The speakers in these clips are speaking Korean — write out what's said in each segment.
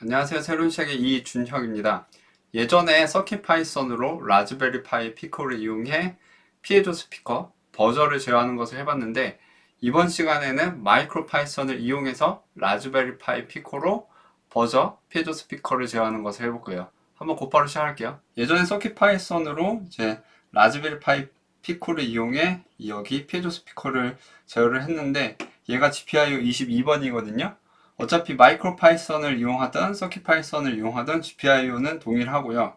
안녕하세요. 새로운 시작의 이준혁입니다. 예전에 서킷 파이썬으로 라즈베리 파이 피코를 이용해 피에조 스피커, 버저를 제어하는 것을 해봤는데 이번 시간에는 마이크로 파이썬을 이용해서 라즈베리 파이 피코로 버저, 피에조 스피커를 제어하는 것을 해볼 거예요. 한번 곧바로 시작할게요. 예전에 서킷 파이썬으로 이제 라즈베리 파이 피코를 이용해 여기 피에조 스피커를 제어를 했는데 얘가 GPIO 22번이거든요. 어차피 마이크로 파이썬을 이용하든 서킷 파이썬을 이용하든 GPIO는 동일하고요.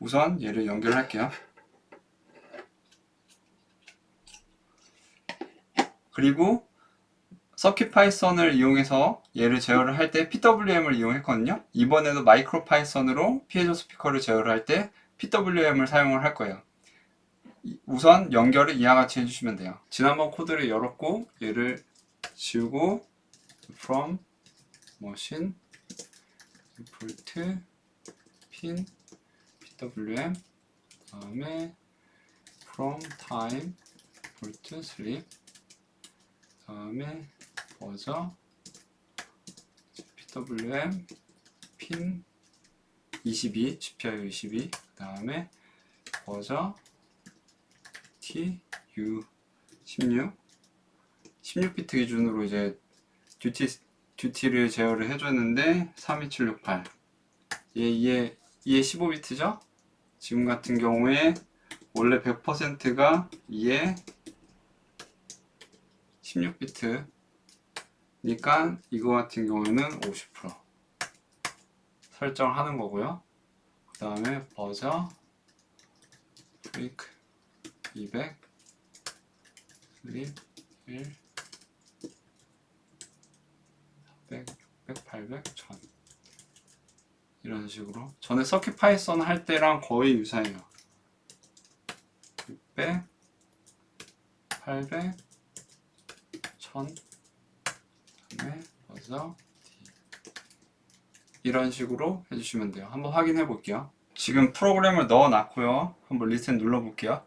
우선 얘를 연결할게요. 그리고 서킷 파이썬을 이용해서 얘를 제어를 할 때 PWM을 이용했거든요. 이번에도 마이크로 파이썬으로 피에조 스피커를 제어를 할 때 PWM을 사용을 할 거예요. 이- 우선 연결을 이와 같이 해주시면 돼요. 지난번 코드를 열었고 얘를 지우고 from 머신 임포트 핀 pwm 다음에 from time import sleep 다음에 버저 pwm 핀 22 GPIO 22 다음에 버저 t u 16 16비트 기준으로 이제 듀티 듀티를 제어를 해줬는데 32768 얘, 얘, 얘 15비트죠? 지금 같은 경우에 원래 100%가 2에 16비트 니까 이거 같은 경우에는 50% 설정을 하는 거고요. 그 다음에 버저 프리크 200 슬립 1 100, 600, 800, 1000 이런 식으로. 전에 서킷 파이썬 할 때랑 거의 유사해요. 600, 800, 1000 그다음에 버저 이런 식으로 해주시면 돼요. 한번 확인해 볼게요. 지금 프로그램을 넣어 놨고요. 한번 리셋 눌러 볼게요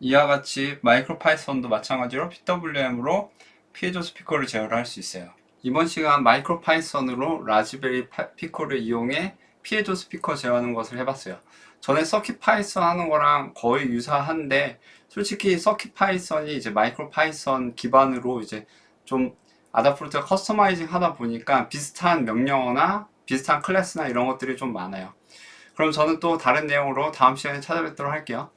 이와 같이 마이크로 파이썬도 마찬가지로 PWM으로 피에조 스피커를 제어를 할수 있어요. 이번 시간 마이크로 파이썬으로 라즈베리 파- 피코를 이용해 피에조 스피커 제어하는 것을 해봤어요. 전에 서킷 파이썬 하는 거랑 거의 유사한데 솔직히 서킷 파이썬이 이제 마이크로 파이썬 기반으로 이제 좀 아다프루트 커스터마이징 하다 보니까 비슷한 명령어나 비슷한 클래스나 이런 것들이 좀 많아요. 그럼 저는 또 다른 내용으로 다음 시간에 찾아뵙도록 할게요.